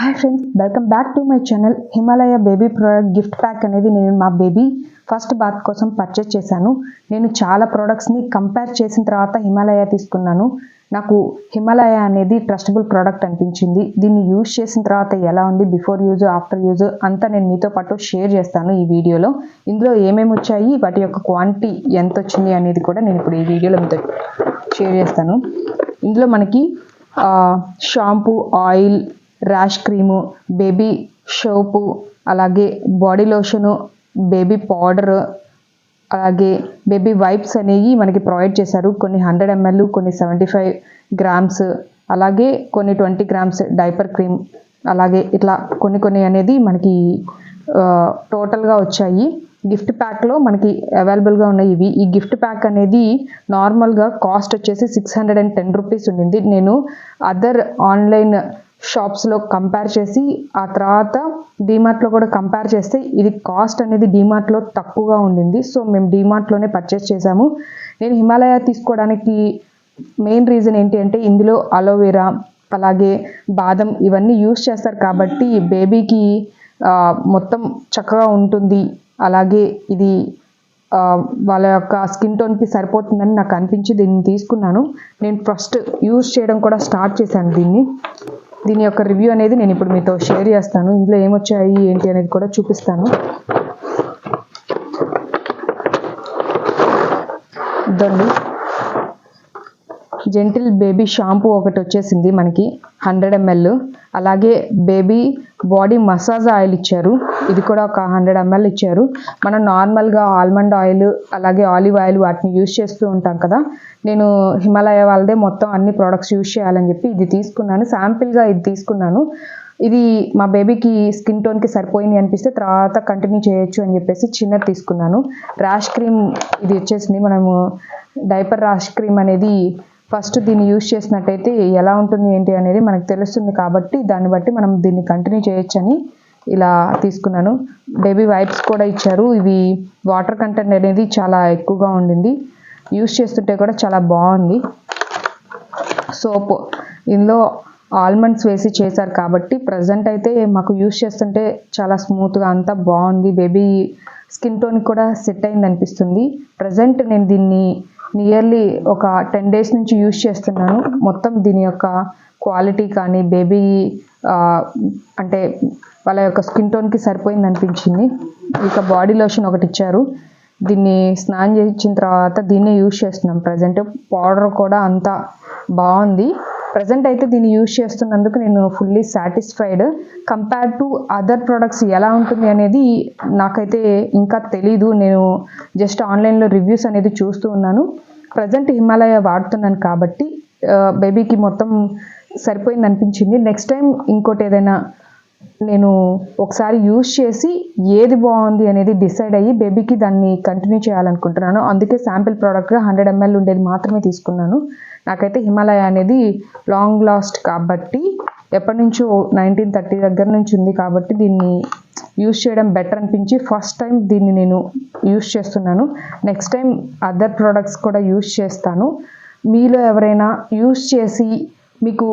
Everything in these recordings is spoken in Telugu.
Hi friends welcome back to my channel Himalaya baby product gift pack అనేది నేను మా బేబీ ఫస్ట్ బాత్ కోసం పర్చేస్ చేశాను. నేను చాలా ప్రోడక్ట్స్ని కంపేర్ చేసిన తర్వాత హిమాలయ తీసుకున్నాను. నాకు హిమాలయ అనేది ట్రస్టబుల్ ప్రోడక్ట్ అనిపించింది. దీన్ని యూజ్ చేసిన తర్వాత ఎలా ఉంది బిఫోర్ యూజ్ ఆఫ్టర్ యూజ్ అంతా నేను మీతో పాటు షేర్ చేస్తాను ఈ వీడియోలో. ఇందులో ఏమేమి వచ్చాయి వాటి యొక్క క్వాంటిటీ ఎంత వచ్చింది అనేది కూడా నేను ఇప్పుడు ఈ వీడియోలో మీతో షేర్ చేస్తాను. ఇందులో మనకి shampoo oil rash cream baby soap అలాగే బాడీ లోషను బేబీ పౌడర్ అలాగే బేబీ వైప్స్ అనేవి మనకి ప్రొవైడ్ చేశారు. కొన్ని హండ్రెడ్ ఎంఎల్ కొన్ని సెవెంటీ ఫైవ్ గ్రామ్స్ అలాగే కొన్ని ట్వంటీ గ్రామ్స్ డైపర్ క్రీమ్ అలాగే ఇట్లా కొన్ని కొన్ని అనేది మనకి టోటల్గా వచ్చాయి. గిఫ్ట్ ప్యాక్లో మనకి అవైలబుల్గా ఉన్నాయి ఇవి. ఈ గిఫ్ట్ ప్యాక్ అనేది నార్మల్గా కాస్ట్ వచ్చేసి six hundred and ten rupees ఉండింది. నేను అదర్ ఆన్లైన్ షాప్స్లో కంపేర్ చేసి ఆ తర్వాత డీమార్ట్లో కూడా కంపేర్ చేస్తే ఇది కాస్ట్ అనేది డీమార్ట్లో తక్కువగా ఉండింది. సో మేము డీమార్ట్లోనే పర్చేస్ చేసాము నేను హిమాలయ తీసుకోవడానికి మెయిన్ రీజన్ ఏంటి అంటే ఇందులో అలోవెరా అలాగే బాదం ఇవన్నీ యూస్ చేస్తారు కాబట్టి బేబీకి మొత్తం చక్కగా ఉంటుంది. అలాగే ఇది వాళ్ళ యొక్క స్కిన్ టోన్కి సరిపోతుందని నాకు అనిపించి దీన్ని తీసుకున్నాను. నేను ఫస్ట్ యూజ్ చేయడం కూడా స్టార్ట్ చేశాను దీన్ని. దీని యొక్క రివ్యూ అనేది నేను ఇప్పుడు మీతో షేర్ చేస్తాను. ఇందులో ఏమొచ్చాయి ఏంటి అనేది కూడా చూపిస్తాను. ఇదండి. జెంటిల్ బేబీ షాంపూ ఒకటి వచ్చేసింది మనకి హండ్రెడ్ ఎంఎల్ అలాగే బేబీ బాడీ మసాజ్ ఆయిల్ ఇచ్చారు. ఇది కూడా ఒక హండ్రెడ్ ఎంఎల్ ఇచ్చారు. మనం నార్మల్గా ఆల్మండ్ ఆయిల్ అలాగే ఆలివ్ ఆయిల్ వాటిని యూజ్ చేస్తూ ఉంటాం కదా. నేను హిమాలయ వాళ్ళదే మొత్తం అన్ని ప్రోడక్ట్స్ యూజ్ చేయాలని చెప్పి ఇది తీసుకున్నాను. శాంపిల్గా ఇది తీసుకున్నాను. ఇది మా బేబీకి స్కిన్ టోన్కి సరిపోయింది అనిపిస్తే తర్వాత కంటిన్యూ చేయొచ్చు అని చెప్పేసి చిన్నది తీసుకున్నాను. ర్యాష్ క్రీమ్ ఇది వచ్చేసింది. మనము డైపర్ ర్యాష్ క్రీమ్ అనేది ఫస్ట్ దీన్ని యూజ్ చేసినట్టయితే ఎలా ఉంటుంది ఏంటి అనేది మనకు తెలుస్తుంది కాబట్టి దాన్ని బట్టి మనం దీన్ని కంటిన్యూ చేయొచ్చని ఇలా తీసుకున్నాను. బేబీ వైప్స్ కూడా ఇచ్చారు. ఇవి వాటర్ కంటెంట్ అనేది చాలా ఎక్కువగా ఉండింది. యూస్ చేస్తుంటే కూడా చాలా బాగుంది. సోప్ ఇందులో ఆల్మండ్స్ వేసి చేశారు కాబట్టి ప్రజెంట్ అయితే మాకు యూస్ చేస్తుంటే చాలా స్మూత్గా అంతా బాగుంది. బేబీ స్కిన్ టోన్ కూడా సెట్ అయింది అనిపిస్తుంది. ప్రజెంట్ నేను దీన్ని నియర్లీ ఒక టెన్ డేస్ నుంచి యూస్ చేస్తున్నాను. మొత్తం దీని యొక్క క్వాలిటీ కానీ బేబీ అంటే వాళ్ళ యొక్క స్కిన్ టోన్కి సరిపోయింది అనిపించింది. ఇక బాడీ లోషన్ ఒకటి ఇచ్చారు. దీన్ని స్నానం చేసిన తర్వాత దీన్నే యూజ్ చేస్తున్నాం. ప్రజెంట్ పౌడర్ కూడా అంతా బాగుంది. ప్రజెంట్ అయితే దీన్ని యూజ్ చేస్తున్నందుకు నేను fully satisfied compare to other products ఎలా ఉంటుంది అనేది నాకైతే ఇంకా తెలీదు. నేను జస్ట్ ఆన్లైన్లో రివ్యూస్ అనేది చూస్తూ ఉన్నాను. ప్రజెంట్ హిమాలయ వాడుతున్నాను కాబట్టి బేబీకి మొత్తం సరిపోయింది అనిపించింది నెక్స్ట్ టైం ఇంకోటి ఏదైనా నేను ఒకసారి యూజ్ చేసి ఏది బాగుంది అనేది డిసైడ్ అయ్యి బేబీకి దాన్ని కంటిన్యూ చేయాలనుకుంటున్నాను. అందుకే శాంపిల్ ప్రోడక్ట్గా హండ్రెడ్ ఎంఎల్ ఉండేది మాత్రమే తీసుకున్నాను. నాకైతే హిమాలయ అనేది లాంగ్ లాస్ట్ కాబట్టి ఎప్పటి నుంచో నైన్టీన్ థర్టీ దగ్గర నుంచి ఉంది కాబట్టి దీన్ని యూజ్ చేయడం బెటర్ అనిపించి ఫస్ట్ టైం దీన్ని నేను యూస్ చేస్తున్నాను. నెక్స్ట్ టైం అదర్ ప్రోడక్ట్స్ కూడా యూస్ చేస్తాను. మీలో ఎవరైనా యూస్ చేసి మీకు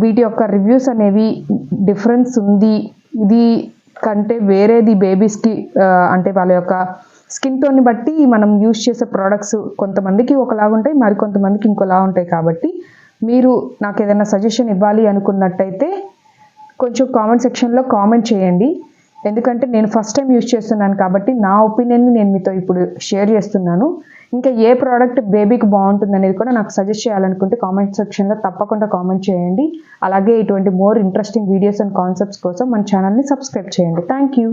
వీటి యొక్క రివ్యూస్ అనేవి డిఫరెన్స్ ఉంది. ఇది కంటే వేరేది బేబీస్కి అంటే వాళ్ళ యొక్క స్కిన్ టోన్ని బట్టి మనం యూజ్ చేసే ప్రోడక్ట్స్ కొంతమందికి ఒకలాగా ఉంటాయి మరి కొంతమందికి ఇంకోలా ఉంటాయి కాబట్టి మీరు నాకు ఏదైనా సజెషన్ ఇవ్వాలి అనుకున్నట్టయితే కొంచెం కామెంట్ సెక్షన్లో కామెంట్ చేయండి. ఎందుకంటే నేను ఫస్ట్ టైం యూజ్ చేస్తున్నాను కాబట్టి నా ఒపీనియన్ని నేను మీతో ఇప్పుడు షేర్ చేస్తున్నాను. ఇంకా ఏ ప్రోడక్ట్ బేబీకి బాగుంటుంది అనేది కూడా నాకు సజెస్ట్ చేయాలనుకుంటే కామెంట్ సెక్షన్లో తప్పకుండా కామెంట్ చేయండి. అలాగే ఇటువంటి more interesting videos and concepts కోసం మన ఛానల్ని సబ్స్క్రైబ్ చేయండి. Thank you